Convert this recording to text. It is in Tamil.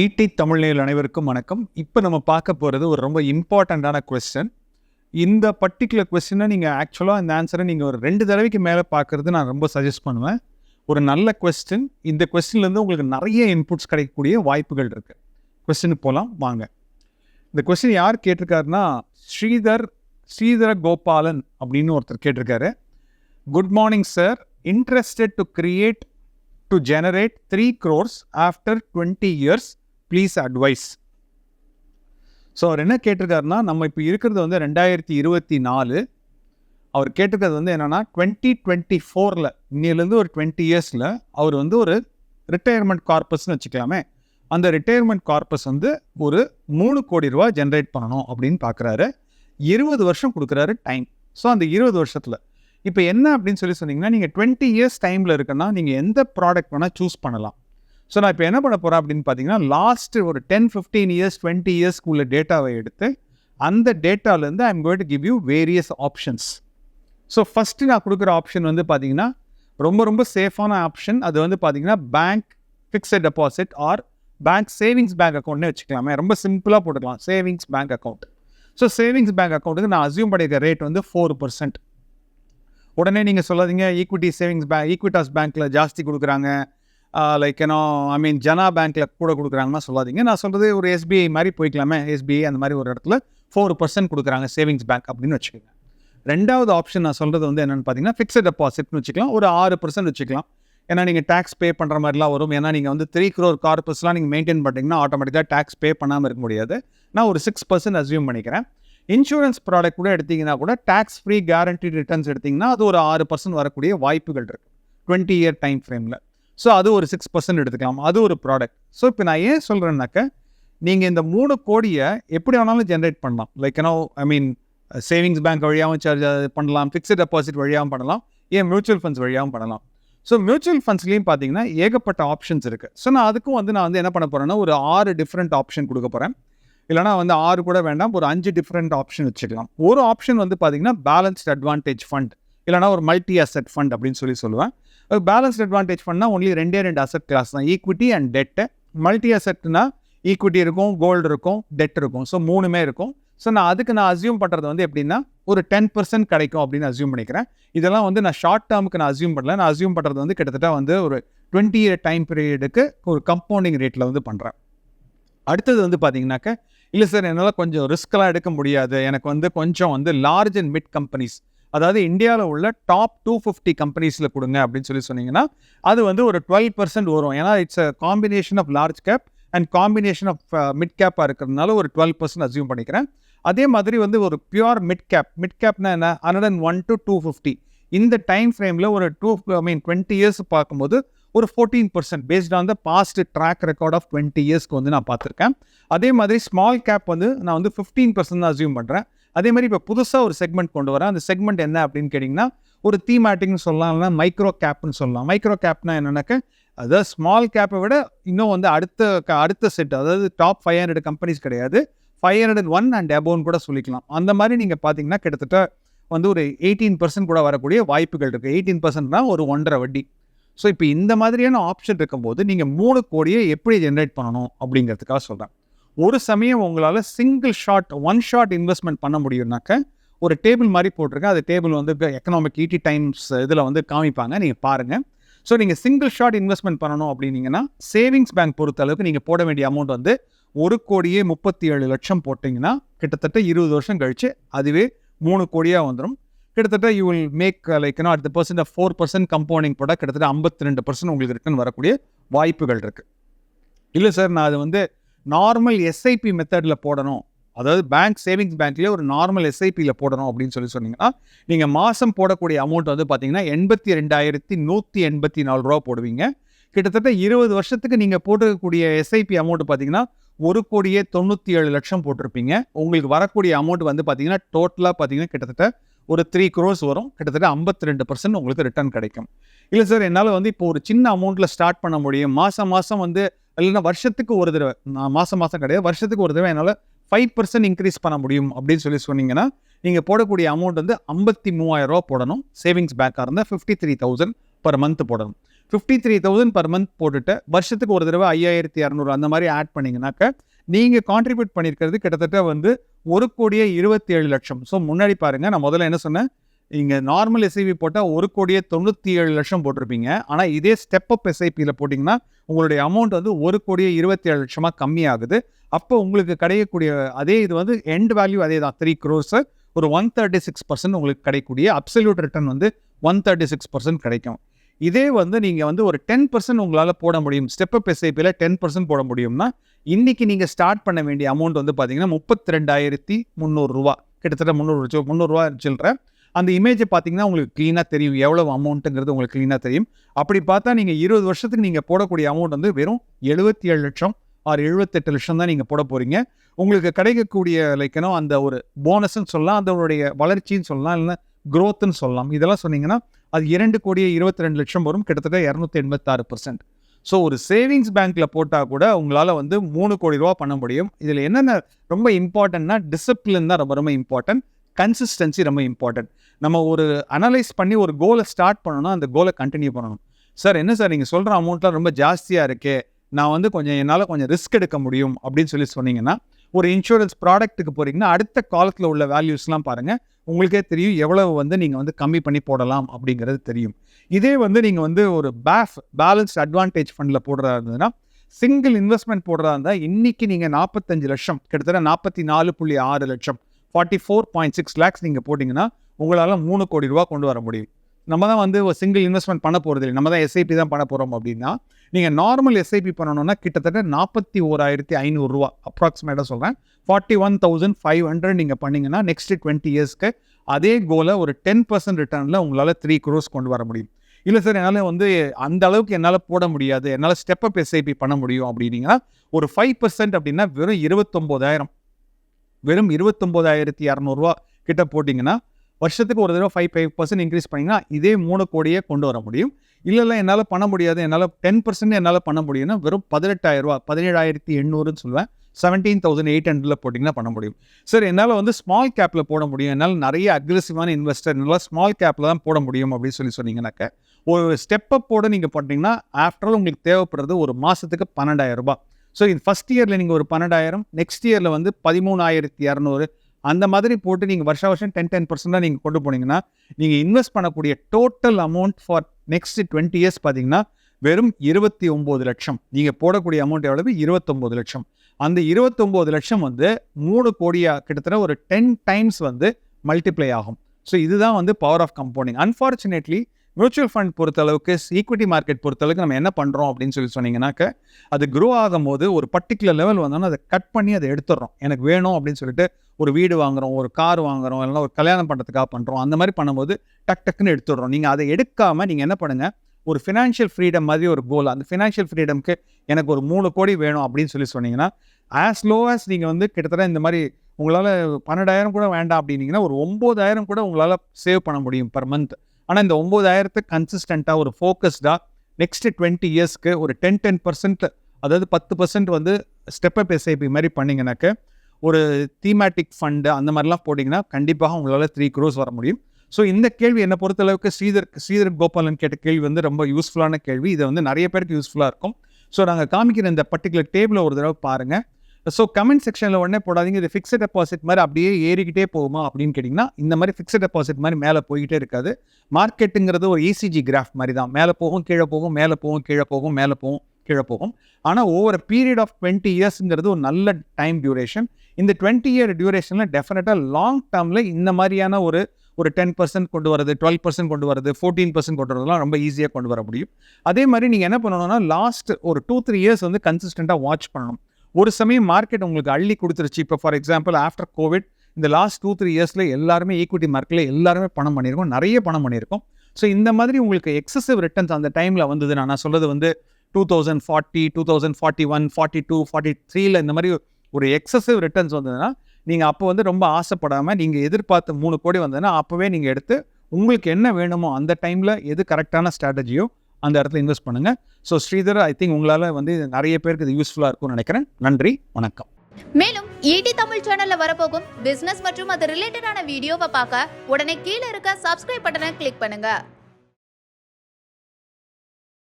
ஈடி தமிழ்நேயல் அனைவருக்கும் வணக்கம். இப்போ நம்ம பார்க்க போகிறது ஒரு ரொம்ப இம்பார்ட்டண்ட்டான கொஸ்டின் இந்த பர்டிகுலர் கொஸ்டினை நீங்கள் ஆக்சுவலாக இந்த ஆன்சரை நீங்கள் ஒரு ரெண்டு தடவைக்கு மேலே பார்க்குறது நான் ரொம்ப சஜஸ்ட் பண்ணுவேன். ஒரு நல்ல கொஸ்டின் இந்த கொஸ்டின்லேருந்து உங்களுக்கு நிறைய இன்புட்ஸ் கிடைக்கக்கூடிய வாய்ப்புகள் இருக்குது கொஸ்டின் போகலாம் வாங்க. இந்த கொஸ்டின் யார் கேட்டிருக்காருன்னா ஸ்ரீதர் ஸ்ரீதர கோபாலன் அப்படின்னு ஒருத்தர் கேட்டிருக்காரு. Good morning sir interested to create to generate three crores after twenty years please advise so அவர் என்ன கேட்டிருக்காருன்னா நம்ம இப்போ இருக்கிறது வந்து ரெண்டாயிரத்தி இருபத்தி நாலு. அவர் கேட்டிருக்கிறது வந்து என்னென்னா டுவெண்ட்டி டுவெண்ட்டி ஃபோரில் இன்னிலேருந்து ஒரு டுவெண்ட்டி இயர்ஸில் அவர் வந்து ஒரு ரிட்டையர்மெண்ட் கார்பஸ்னு வச்சுக்கலாமே. அந்த ரிட்டையர்மெண்ட் கார்பஸ் வந்து ஒரு மூணு கோடி ரூபா ஜென்ரேட் பண்ணணும் அப்படின்னு பார்க்குறாரு இருபது வருஷம் கொடுக்குறாரு டைம் ஸோ அந்த இருபது வருஷத்தில். இப்போ என்ன அப்படின்னு சொல்லி சொன்னீங்கன்னா நீங்கள் டுவெண்ட்டி இயர்ஸ் டைமில் இருக்குன்னா நீங்கள் எந்த ப்ராடக்ட் வேணால் சூஸ் பண்ணலாம். ஸோ நான் இப்போ என்ன பண்ண போகிறேன் அப்படின்னு பார்த்தீங்கன்னா லாஸ்ட் ஒரு டென் ஃபிஃப்டீன் இயர்ஸ் டுவெண்ட்டி இயர்ஸ்க்கு உள்ள டேட்டாவை எடுத்து அந்த டேட்டாலேருந்து am going to give you various options so first நான் கொடுக்குற ஆப்ஷன் வந்து பார்த்தீங்கன்னா ரொம்ப ரொம்ப சேஃபான ஆப்ஷன் அது வந்து பார்த்தீங்கன்னா bank fixed deposit or bank savings bank அக்கௌண்ட்னே வச்சுக்கலாமே. ரொம்ப சிம்பிளாக போட்டுக்கலாம். Savings bank account so savings bank அக்கௌண்ட்டுக்கு நான் அசியூம் பண்ணியிருக்க ரேட் வந்து ஃபோர் பர்சன்ட் உடனே நீங்கள் சொல்லாதீங்க ஈக்விட்டி சேவிங்ஸ் பேங்க் ஈக்விட்டாஸ் பேங்க்கில் ஜாஸ்தி கொடுக்குறாங்க. லைக் ஏன்னோ ஐ மீன் ஜனா பேங்க்கில் கூட கொடுக்குறாங்கன்னா சொல்லாதீங்க. நான் சொல்கிறது ஒரு எஸ்பிஐ மாதிரி போய்க்கலாமே. எஸ்பிஐ அந்த மாதிரி ஒரு இடத்துல ஃபோர் பர்சன்ட் கொடுக்குறாங்க சேவிங்ஸ் பேங்க் அப்படின்னு வச்சுக்கோங்க. ரெண்டாவது ஆப்ஷன் நான் சொல்கிறது வந்து என்னென்னு பார்த்தீங்கன்னா ஃபிக்ஸட் டெபாசிட்னு வச்சுக்கலாம். ஒரு ஆறு பர்சன்ட் வச்சுக்கலாம். ஏன்னா நீங்கள் டேக்ஸ் பே பண்ணுற மாதிரிலாம் வரும். ஏன்னா நீங்கள் வந்து த்ரீ க்ரோர் கார்பஸ்லாம் நீங்கள் மெயின்டைன் பண்ணிட்டீங்கன்னா ஆட்டோமேட்டிக்காக டேக்ஸ் பே பண்ணாமல் இருக்க முடியாது. நான் ஒரு சிக்ஸ் பர்சன்ட் அசியூம் பண்ணிக்கிறேன். இன்சூரன்ஸ் ப்ராடக்ட் கூட எடுத்திங்கன்னா கூட டேக்ஸ் ஃப்ரீ கேரண்டி ரிட்டர்ன்ஸ் எடுத்திங்கன்னா அது ஒரு ஆறு பர்சன்ட் வரக்கூடிய வாய்ப்புகள் இருக்குது டுவெண்ட்டி இயர் டைம் ஃப்ரேமில் ஸோ அது ஒரு சிக்ஸ் பர்சன்ட் எடுத்துக்கலாம். அது ஒரு ப்ராடக்ட் ஸோ இப்போ நான் ஏன் சொல்கிறேன்னாக்க நீங்கள் இந்த மூணு கோடியை எப்படி வேணாலும் ஜென்ரேட் பண்ணலாம். Like you know I mean savings bank வழியாகவும் சார்ஜ் பண்ணலாம். ஃபிக்ஸட் டெபாசிட் வழியாகவும் பண்ணலாம். ஏன் மியூச்சுவல் ஃபண்ட்ஸ் வழியாகவும் பண்ணலாம். ஸோ மியூச்சுவல் ஃபண்ட்ஸ்லேயும் பார்த்தீங்கன்னா ஏகப்பட்ட ஆப்ஷன்ஸ் இருக்குது ஸோ நான் அதுக்கும் வந்து நான் வந்து என்ன பண்ண போகிறேன்னா ஒரு ஆறு டிஃப்ரெண்ட் ஆப்ஷன் கொடுக்க போகிறேன் இல்லைனா வந்து ஆறு கூட வேண்டாம். ஒரு அஞ்சு டிஃப்ரெண்ட் ஆப்ஷன் வச்சுக்கலாம். ஒரு ஆப்ஷன் வந்து பார்த்தீங்கன்னா பேலன்ஸ்ட் அட்வான்டேஜ் ஃபண்ட் இல்லைனா ஒரு மல்டி அசெட் ஃபண்ட் அப்படின்னு சொல்லி சொல்லுவேன். பேலன்ஸ்ட் அட்வான்டேஜ் ஃபண்ட்னா ஒன்லி ரெண்டே ரெண்டு அசெட் கிளாஸ் தான். ஈக்விட்டி அண்ட் டெட்டு மல்டி அசெட்னா ஈக்விட்டி இருக்கும் கோல்டு இருக்கும் டெட் இருக்கும். ஸோ மூணுமே இருக்கும். ஸோ நான் அதுக்கு நான் அசியூம் பண்ணுறது வந்து எப்படின்னா ஒரு டென் பர்சன்ட் கிடைக்கும் அப்படின்னு அசியூம் பண்ணிக்கிறேன். இதெல்லாம் வந்து நான் ஷார்ட் டேர்முக்கு நான் அசியூம் பண்ணல. நான் அசியூம் பண்ணுறது வந்து கிட்டத்தட்ட வந்து ஒரு டுவெண்ட்டி இயர் டைம் பீரியடுக்கு ஒரு கம்பவுண்டிங் ரேட்டில் வந்து பண்ணுறேன் அடுத்தது வந்து பார்த்தீங்கன்னாக்க இல்லை சார் என்னால் கொஞ்சம் ரிஸ்க்கெலாம் எடுக்க முடியாது. எனக்கு வந்து கொஞ்சம் வந்து லார்ஜ் அண்ட் மிட் கம்பெனிஸ் அதாவது இந்தியாவில் உள்ள டாப் டூ ஃபிஃப்டி கம்பெனிஸில் கொடுங்க அப்படின்னு சொல்லி சொன்னீங்கன்னா அது வந்து ஒரு டுவெல் பர்சன்ட் வரும். ஏன்னா it's a combination of large cap and combination of mid கேப்பாக இருக்கிறதுனால ஒரு டுவெல் பர்சன்ட் அசியூம் பண்ணிக்கிறேன். அதே மாதிரி வந்து ஒரு பியூர் மிட் கேப் மிட் கேப்னா என்ன? Hundred and one to two fifty இந்த டைம் ஃப்ரேமில் ஒரு two I mean twenty years பார்க்கும்போது ஒரு fourteen percent based on the past track record of twenty இயர்ஸ்க்கு வந்து நான் பார்த்துருக்கேன். அதே மாதிரி ஸ்மால் கேப் வந்து நான் வந்து ஃபிஃப்டீன் பர்சன்ட் தான் அசியூம் பண்ணுறேன் அதே மாதிரி இப்போ புதுசாக ஒரு செக்மெண்ட் கொண்டு வரேன் அந்த செக்மெண்ட் என்ன அப்படின்னு கேட்டிங்கன்னா ஒரு தீமேட்டிக்னு சொல்லலாம் இல்லைனா மைக்ரோ கேப்னு சொல்லலாம். மைக்ரோ கேப்னா என்னென்னாக்க அதாவது ஸ்மால் கேப்பை விட இன்னும் வந்து அடுத்த அடுத்த செட் அதாவது டாப் ஃபைவ் ஹண்ட்ரட் கம்பெனிஸ் கிடையாது. ஃபைவ் ஹண்ட்ரட் ஒன் அண்ட் அபோன்னு கூட சொல்லிக்கலாம். அந்த மாதிரி நீங்கள் பார்த்தீங்கன்னா கிட்டத்தட்ட வந்து ஒரு எயிட்டீன் பர்சன்ட் கூட வரக்கூடிய வாய்ப்புகள் இருக்குது எயிட்டீன் பர்சன்ட்னா ஒரு ஒன்றரை வட்டி. ஸோ இப்போ இந்த மாதிரியான ஆப்ஷன் இருக்கும்போது நீங்கள் மூணு கோடியை எப்படி ஜென்ரேட் பண்ணணும் அப்படிங்கிறதுக்காக சொல்கிறேன் ஒரு சமயம் உங்களால் single shot one shot investment பண்ண முடியும்னாக்க ஒரு டேபிள் மாதிரி போட்டிருக்கேன். அது டேபிள் வந்து எக்கனாமிக் ஈட்டி டைம்ஸ் இதில் வந்து காமிப்பாங்க. நீங்கள் பாருங்கள் ஸோ நீங்கள் சிங்கிள் ஷாட் இன்வெஸ்ட்மெண்ட் பண்ணணும் அப்படின்னீங்கன்னா சேவிங்ஸ் பேங்க் பொறுத்த அளவுக்கு நீங்கள் போட வேண்டிய அமௌண்ட் வந்து ஒரு கோடியே முப்பத்தி ஏழு லட்சம் போட்டிங்கன்னா கிட்டத்தட்ட இருபது வருஷம் கழித்து அதுவே மூணு கோடியாக வந்துடும் கிட்டத்தட்ட you will make like you know at the percent of four percent compounding போட்டால் கிட்டத்தட்ட ஐம்பத்தி ரெண்டு பர்சன்ட் உங்களுக்கு ரிட்டர்ன் வரக்கூடிய வாய்ப்புகள் இருக்குது இல்லை சார் நான் அது வந்து நார்மல் எஸ்ஐபி மெத்தடில் போடணும். அதாவது பேங்க் சேவிங்ஸ் பேங்க்லேயே ஒரு நார்மல் எஸ்ஐபியில் போடணும் அப்படின்னு சொல்லி சொன்னீங்கன்னா நீங்கள் மாதம் போடக்கூடிய அமௌண்ட் வந்து பார்த்தீங்கன்னா எண்பத்தி ரெண்டாயிரத்தி நூற்றி எண்பத்தி நாலு ரூபா போடுவீங்க. கிட்டத்தட்ட இருபது வருஷத்துக்கு நீங்கள் போட்டுக்கக்கூடிய எஸ்ஐபி அமௌண்ட் பார்த்தீங்கன்னா ஒரு கோடியே தொண்ணூற்றி ஏழு லட்சம் போட்டிருப்பீங்க. உங்களுக்கு வரக்கூடிய அமௌண்ட் வந்து பார்த்தீங்கன்னா டோட்டலாக பார்த்தீங்கன்னா கிட்டத்தட்ட ஒரு த்ரீ க்ரோஸ் வரும். கிட்டத்தட்ட ஐம்பத்தி ரெண்டு பர்சன்ட் உங்களுக்கு ரிட்டர்ன் கிடைக்கும். இல்லை சார் என்னால் வந்து இப்போ ஒரு சின்ன அமௌண்ட்டில் ஸ்டார்ட் பண்ண முடியும். மாதம் மாதம் வந்து இல்லைன்னா வருஷத்துக்கு ஒரு தடவை நான் மாதம் மாதம் கிடையாது வருஷத்துக்கு ஒரு தடவை என்னால் ஃபைவ் பர்சன்ட் இன்க்ரீஸ் பண்ண முடியும் அப்படின்னு சொல்லி சொன்னீங்கன்னா நீங்கள் போடக்கூடிய அமௌண்ட் வந்து ஐம்பத்தி மூவாயிரம் ரூபா போடணும். சேவிங்ஸ் பேக்காக இருந்தால் fifty three thousand per month போடணும். Fifty three thousand per month போட்டுட்டு வருஷத்துக்கு ஒரு தடவை ஐயாயிரத்தி இரநூறு அந்த மாதிரி ஆட் பண்ணிங்கனாக்க நீங்கள் கான்ட்ரிபியூட் பண்ணியிருக்கிறது கிட்டத்தட்ட வந்து ஒரு கோடியே இருபத்தி ஏழு லட்சம். ஸோ முன்னாடி பாருங்கள் நான் முதல்ல என்ன சொன்னேன்? இங்கே நார்மல் எஸ்ஐபி போட்டால் ஒரு கோடியே தொண்ணூற்றி ஏழு லட்சம் போட்டிருப்பீங்க. ஆனால் இதே ஸ்டெப் அப் எஸ்ஐபியில் போட்டிங்கன்னா உங்களுடைய அமௌண்ட் வந்து ஒரு கோடியே இருபத்தி ஏழு லட்சமாக கம்மியாகுது. அப்போ உங்களுக்கு கிடைக்கக்கூடிய அதே இது வந்து எண்ட் வேல்யூ அதே தான். த்ரீ க்ரோர்ஸு ஒரு ஒன் தேர்ட்டி சிக்ஸ் பர்சன்ட் உங்களுக்கு கிடைக்கக்கூடிய அப்சல்யூட் ரிட்டர்ன் வந்து ஒன் தேர்ட்டி சிக்ஸ் பர்சன்ட் கிடைக்கும். இதே வந்து நீங்கள் வந்து ஒரு டென் பர்சன்ட் உங்களால் போட முடியும். ஸ்டெப் அப் எஸ்ஐபியில் டென் பர்சன்ட் போட முடியும்னா இன்றைக்கி நீங்கள் ஸ்டார்ட் பண்ண வேண்டிய அமௌண்ட் வந்து பார்த்தீங்கன்னா முப்பத்தி ரெண்டாயிரத்தி முந்நூறுரூவா கிட்டத்தட்ட முந்நூறு முந்நூறுரூவா சில்லற அந்த இமேஜை பார்த்தீங்கன்னா உங்களுக்கு க்ளீனாக தெரியும். எவ்வளோ அமௌண்ட்டுங்கிறது உங்களுக்கு க்ளீனாக தெரியும். அப்படி பார்த்தா நீங்கள் இருபது வருஷத்துக்கு நீங்கள் போடக்கூடிய அமௌண்ட் வந்து வெறும் எழுபத்தி ஏழு லட்சம் ஆறு எழுபத்தெட்டு லட்சம் தான் நீங்கள் போட போகிறீங்க உங்களுக்கு கிடைக்கக்கூடிய லைக் அந்த ஒரு போனஸ்ன்னு சொல்லலாம். அதனுடைய வளர்ச்சின்னு சொல்லலாம். இல்லைன்னா க்ரோத்துன்னு சொல்லலாம். இதெல்லாம் சொன்னீங்கன்னா அது இரண்டு கோடியே இருபத்தி ரெண்டு லட்சம் வரும். கிட்டத்தட்ட இரநூத்தி எண்பத்தாறு பர்சன்ட் ஸோ ஒரு சேவிங்ஸ் பேங்க்கில் போட்டால் கூட உங்களால் வந்து மூணு கோடி ரூபா பண்ண முடியும். இதில் என்னென்ன ரொம்ப இம்பார்ட்டன்ட்னா டிசிப்ளின் தான் ரொம்ப ரொம்ப இம்பார்ட்டன்ட் கன்சிஸ்டன்சி ரொம்ப இம்பார்ட்டன்ட் நம்ம ஒரு அனலைஸ் பண்ணி ஒரு கோலை ஸ்டார்ட் பண்ணணும்னா அந்த கோலை கண்டினியூ பண்ணணும். சார் என்ன சார் நீங்கள் சொல்கிற அமௌண்ட்லாம் ரொம்ப ஜாஸ்தியாக இருக்கே. நான் வந்து கொஞ்சம் என்னால் கொஞ்சம் ரிஸ்க் எடுக்க முடியும் அப்படின்னு சொல்லி சொன்னீங்கன்னா ஒரு இன்சூரன்ஸ் ப்ராடக்ட்டுக்கு போகிறீங்கன்னா அடுத்த காலத்தில் உள்ள வேல்யூஸ்லாம் பாருங்கள் உங்களுக்கே தெரியும் எவ்வளவு வந்து நீங்கள் வந்து கம்மி பண்ணி போடலாம் அப்படிங்கிறது தெரியும். இதே வந்து நீங்கள் வந்து ஒரு பேஃப் பேலன்ஸ்ட் அட்வான்டேஜ் ஃபண்டில் போடுறதா இருந்ததுன்னா சிங்கிள் இன்வெஸ்ட்மெண்ட் போடுறதா இருந்தால் இன்றைக்கி நீங்கள் நாற்பத்தஞ்சு லட்சம் கிட்டத்தட்ட நாற்பத்தி நாலு புள்ளி ஆறு லட்சம் forty four point six lakhs நீங்கள் போட்டிங்கன்னா உங்களால் மூணு கோடி ரூபா கொண்டு வர முடியும். நம்ம தான் வந்து ஒரு சிங்கிள் இன்வெஸ்ட்மெண்ட் பண்ண போகிறது இல்லை நம்ம தான் எஸ்ஐபி தான் பண்ண போகிறோம் அப்படின்னா நீங்கள் நார்மல் எஸ்ஐபி பண்ணணும்னா கிட்டத்தட்ட நாற்பத்தி ஓராயிரத்தி ஐநூறுரூவா அப்ராக்சிமேட்டாக சொல்கிறேன் forty one thousand five hundred நீங்கள் பண்ணிங்கன்னா நெக்ஸ்ட் டுவெண்ட்டி இயர்ஸ்க்கு அதே கோலை ஒரு டென் பர்சன்ட் ரிட்டர்னில் உங்களால் த்ரீ க்ரோஸ் கொண்டு வர முடியும். இல்லை சார் என்னால் வந்து அந்த அளவுக்கு என்னால் போட முடியாது. என்னால் ஸ்டெப் அப் எஸ்ஐபி பண்ண முடியும் அப்படின்னீங்கன்னா ஒரு ஃபைவ் பர்சன்ட் அப்படின்னா வெறும் இருபத்தொம்போதாயிரம். வெறும் இருபத்தொம்போதாயிரத்தி இரநூறுவா கிட்ட போட்டிங்கன்னா வருஷத்துக்கு ஒரு தடவை ஃபைவ் ஃபைவ் பர்சன்ட் இன்க்ரீஸ் பண்ணிங்கன்னா இதே மூணு கோடியே கொண்டு வர முடியும். இல்லை இல்லை என்னால் பண்ண முடியாது. என்னால் டென் பர்சன்ட் என்னால் பண்ண முடியும்னா வெறும் பதினெட்டாயிரரூவா பதினேழாயிரத்தி எண்ணூறுன்னு சொல்லுவேன். செவன்டீன் தௌசண்ட் எயிட் ஹண்ட்ரடில் போட்டிங்கன்னா பண்ண முடியும். சார் என்னால் வந்து ஸ்மால் கேப்பில் போட முடியும். என்னால் நிறைய அக்ரெசிவான இன்வெஸ்டர் என்னால் ஸ்மால் கேப்பில் தான் போட முடியும் அப்படின்னு சொல்லி சொன்னீங்கன்னாக்க ஒரு ஸ்டெப் அப்போட நீங்கள் போட்டிங்கன்னா ஆஃப்டர் ஆல் உங்களுக்கு தேவைப்படுறது ஒரு மாதத்துக்கு பன்னெண்டாயிரம் ரூபாய். ஸோ இது ஃபஸ்ட் இயரில் நீங்கள் ஒரு பன்னெண்டாயிரம் நெக்ஸ்ட் இயரில் வந்து பதிமூணாயிரத்தி இரநூறு அந்த மாதிரி போட்டு நீங்கள் வருஷ வருஷம் டென் டென் பர்சன்டாக நீங்கள் கொண்டு போனீங்கன்னா நீங்கள் இன்வெஸ்ட் பண்ணக்கூடிய total amount for next twenty years பார்த்தீங்கன்னா வெறும் இருபத்தி ஒம்பது லட்சம். நீங்கள் போடக்கூடிய அமௌண்ட் எவ்வளவு? இருபத்தொம்போது லட்சம். அந்த இருபத்தொம்போது லட்சம் வந்து மூணு கோடியாக கிட்டத்தட்ட ஒரு டென் டைம்ஸ் வந்து மல்டிப்ளை ஆகும். ஸோ இதுதான் வந்து power of compounding unfortunately mutual fund பொறுத்தளவுக்கு ஈக்விட்டி மார்க்கெட் பொறுத்தளவுக்கு நம்ம என்ன பண்ணுறோம் அப்படின்னு சொல்லி சொன்னீங்கன்னாக்க அது க்ரோ ஆகும்போது ஒரு பர்டிகுலர் லெவல் வந்தோன்னா அதை கட் பண்ணி அதை எடுத்துடுறோம். எனக்கு வேணும் அப்படின்னு சொல்லிட்டு ஒரு வீடு வாங்குறோம் ஒரு கார் வாங்குறோம் இல்லைனா ஒரு கல்யாணம் பண்ணுறதுக்காக பண்ணுறோம் அந்த மாதிரி பண்ணும்போது டக் டக்குன்னு எடுத்துடுறோம். நீங்கள் அதை எடுக்காமல் நீங்கள் என்ன பண்ணுங்கள் ஒரு ஃபினான்ஷியல் ஃப்ரீடம் மாதிரி ஒரு கோல் அந்த ஃபினான்ஷியல் ஃப்ரீடம்க்கு எனக்கு ஒரு மூணு கோடி வேணும் அப்படின்னு சொல்லி சொன்னீங்கன்னா ஆஸ் லோ ஆஸ் நீங்கள் வந்து கிட்டத்தட்ட இந்த மாதிரி உங்களால் பன்னெண்டாயிரம் கூட வேண்டாம் அப்படின்னீங்கன்னா ஒரு ஒம்பதாயிரம் கூட உங்களால் சேவ் பண்ண முடியும் பர் மந்த் ஆனால் இந்த ஒம்பதாயிரத்தை கன்சிஸ்டண்ட்டாக ஒரு ஃபோக்கஸ்டாக நெக்ஸ்ட்டு டுவெண்ட்டி இயர்ஸ்க்கு ஒரு டென் டென் பர்சன்ட் அதாவது பத்து பர்சன்ட் வந்து ஸ்டெப் அப் எஸ்ஐபி மாதிரி பண்ணிங்கனாக்க ஒரு தீமேட்டிக் ஃபண்டு அந்த மாதிரிலாம் போட்டிங்கன்னா கண்டிப்பாக உங்களால் த்ரீ க்ரோஸ் வர முடியும். ஸோ இந்த கேள்வி என்னை பொறுத்தளவுக்கு ஸ்ரீதர் ஸ்ரீதர் கோபாலன் கேட்ட கேள்வி வந்து ரொம்ப யூஸ்ஃபுல்லான கேள்வி. இது வந்து நிறைய பேருக்கு யூஸ்ஃபுல்லாக இருக்கும். ஸோ நாங்கள் காமிக்கிற இந்த பர்டிகுலர் டேபிளை ஒரு தடவை பாருங்கள் ஸோ கமெண்ட் செக்ஷனில் உடனே போடாதீங்க. இது ஃபிக்ஸட் டெபாசிட் மாதிரி அப்படியே ஏறிக்கிட்டே போகுமா அப்படின்னு கேட்டிங்கன்னா இந்த மாதிரி ஃபிக்ஸட் டெபாசிட் மாதிரி மேலே போய்கிட்டே இருக்காது. மார்க்கெட்டுங்கிறது ஒரு இசிஜி கிராஃப் மாதிரி தான். மேலே போகும் கீழே போகும் மேலே போகும் கீழே போகும் மேலே போகும் கீழே போகும். ஆனால் ஓவர் பீரியட் ஆஃப் டுவெண்ட்டி இயர்ஸுங்கிறது ஒரு நல்ல டைம் டியூரேஷன் இந்த டுவெண்ட்டி இயர் டியூரேஷனில் டெஃபினட்டாக லாங் டேர்மில் இந்த மாதிரியான ஒரு ஒரு டென் பர்சன்ட் கொண்டு வரது டுவெல் பர்சன்ட் கொண்டு வரது ஃபோர்டீன் பர்சன்ட் கொண்டு வரதுலாம் ரொம்ப ஈஸியாக கொண்டு வர முடியும். அதே மாதிரி நீங்கள் என்ன பண்ணணும்னா லாஸ்ட் ஒரு டூ த்ரீ இயர்ஸ் வந்து கன்சிஸ்டண்ட்டாக வாட்ச் பண்ணணும். ஒரு சமயம் மார்க்கெட் உங்களுக்கு அள்ளி கொடுத்துருச்சு. இப்போ ஃபார் எக்ஸாம்பிள் ஆஃப்டர் கோவிட் இந்த லாஸ்ட் டூ த்ரீ இயர்ஸில் எல்லாருமே ஈக்விட்டி மார்க்கெட்டில் எல்லாருமே பணம் பண்ணியிருக்கோம். நிறைய பணம் பண்ணியிருக்கோம். ஸோ இந்த மாதிரி உங்களுக்கு எக்ஸசிவ் ரிட்டர்ன்ஸ் அந்த டைமில் வந்தது. நான் சொல்கிறது வந்து two thousand forty two thousand forty one forty two forty த்ரீல இந்த மாதிரி ஒரு எக்ஸசிவ் ரிட்டர்ன்ஸ் வந்ததுன்னா நீங்கள் அப்போ வந்து ரொம்ப ஆசைப்படாமல் நீங்கள் எதிர்பார்த்த மூணு கோடி வந்ததுன்னா அப்போவே நீங்கள் எடுத்து உங்களுக்கு என்ன வேணுமோ அந்த டைமில் எது கரெக்டான ஸ்ட்ராட்டஜியோ அந்த இடத்துல இன்வெஸ்ட் பண்ணுங்கள் ஸோ ஸ்ரீதர் ஐ திங்க் உங்களால் வந்து நிறைய பேருக்கு இது யூஸ்ஃபுல்லாக இருக்கும்னு நினைக்கிறேன். நன்றி வணக்கம். மேலும் ஈடி தமிழ் சேனல்ல வரப்போகும் பிசினஸ் மற்றும் அது ரிலேட்டடான வீடியோவை பார்க்க உடனே கீழே இருக்க சப்ஸ்கிரைப் பட்டனை கிளிக் பண்ணுங்க.